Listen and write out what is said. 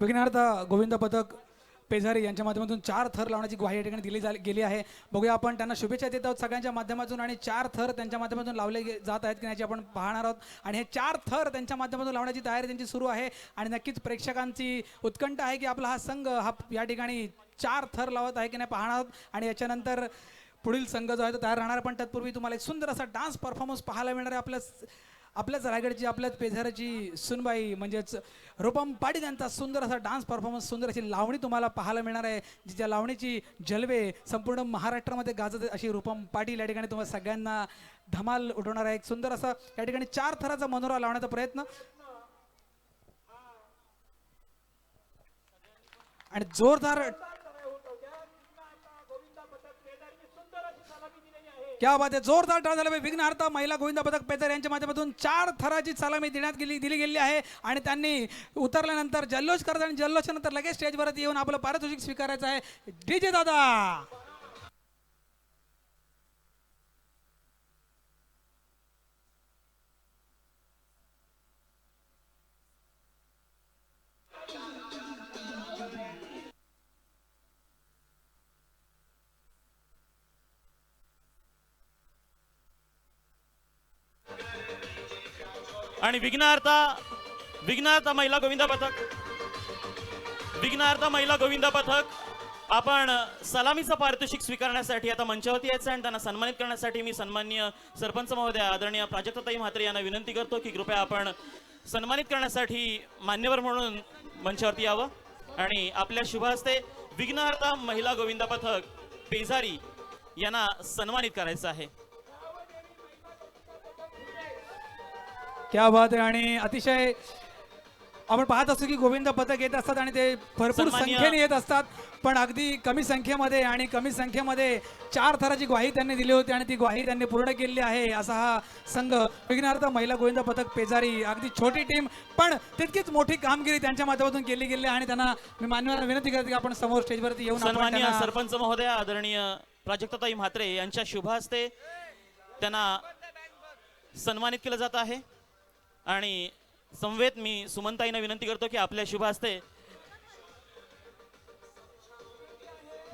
विघ्नार्थ गोविंद पथक पेझारी यांच्या माध्यमातून चार थर लावण्याची ग्वाही या ठिकाणी दिली जा गेली आहे. बघूया आपण त्यांना शुभेच्छा देत आहोत सगळ्यांच्या माध्यमातून आणि चार थर त्यांच्या माध्यमातून लावले गे- जात आहेत की नाही याची आपण पाहणार आहोत. आणि हे चार थर त्यांच्या माध्यमातून लावण्याची तयारी त्यांची सुरू आहे. आणि नक्कीच प्रेक्षकांची उत्कंठ आहे की आपला हा संघ हा या ठिकाणी चार थर लावत आहे की नाही पाहणार आहोत. आणि याच्यानंतर पुढील संघ जो आहे तो तयार राहणार पण तत्पूर्वी तुम्हाला एक सुंदर असा डान्स परफॉर्मन्स पाहायला मिळणार आहे. आपल्या आपल्याच रायगडची आपल्याच पेझाराची सुनबाई म्हणजेच रूपम पाटील यांचा सुंदर असा डान्स परफॉर्मन्स सुंदर अशी लावणी तुम्हाला पाहायला मिळणार आहे. जिच्या लावणीची जलवे संपूर्ण महाराष्ट्रामध्ये गाजत अशी रूपम पाटील या ठिकाणी तुम्हाला सगळ्यांना धमाल उठवणार आहे. एक सुंदर असा या ठिकाणी चार थराचा मनोरा लावण्याचा प्रयत्न. आणि जोरदार क्या बात आहे जोरदार टाळ झाला विघ्नहर्ता महिला गोविंदा पदक पेतर यांच्या माध्यमातून चार थराची सलामी देण्यात गेली दिली गेली आहे. आणि त्यांनी उतरल्यानंतर जल्लोष करत आणि जल्लोषानंतर लगेच स्टेजवरती येऊन आपलं पारितोषिक स्वीकारायचं आहे. डीजे दादा! आणि विघ्नार्था विघ्नार्था महिला गोविंदा पथक. विघ्नार्था महिला गोविंदा पथक. आपण सलामीचं पारितोषिक स्वीकारण्यासाठी आता मंचावरती यायचं आहे आणि त्यांना सन्मानित करण्यासाठी मी सन्मान्य सरपंच महोदय आदरणीय प्राजक्ताताई म्हात्रे यांना विनंती करतो की कृपया आपण सन्मानित करण्यासाठी मान्यवर म्हणून मंचावरती यावं. आणि आपल्या शुभ हस्ते विघ्नहर्ता महिला गोविंदा पथक पेजारी यांना सन्मानित करायचं आहे. क्या बात आहे आणि अतिशय आपण पाहत असतो की गोविंद पथक येत असतात आणि ते भरपूर संख्येने येत असतात. पण अगदी कमी संख्येमध्ये आणि कमी संख्येमध्ये चार थराची ग्वाही त्यांनी दिली होती आणि ती ग्वाही त्यांनी पूर्ण केलेली आहे असा हा संघ विघ्नार्थ महिला गोविंद पथक पेजारी अगदी छोटी टीम पण तितकीच मोठी कामगिरी त्यांच्या माध्यमातून केली गेली आहे आणि त्यांना मी मान्यवरांना विनंती करते की आपण समोर स्टेजवरती येऊन आपण सन्मान्य त्यांना- सरपंच महोदय आदरणीय प्राजक्ताताई म्हात्रे यांच्या शुभ हस्ते त्यांना सन्मानित केलं जात आहे. आणि समवेत मी सुमनताईंना विनंती करतो की आपल्या शुभ हस्ते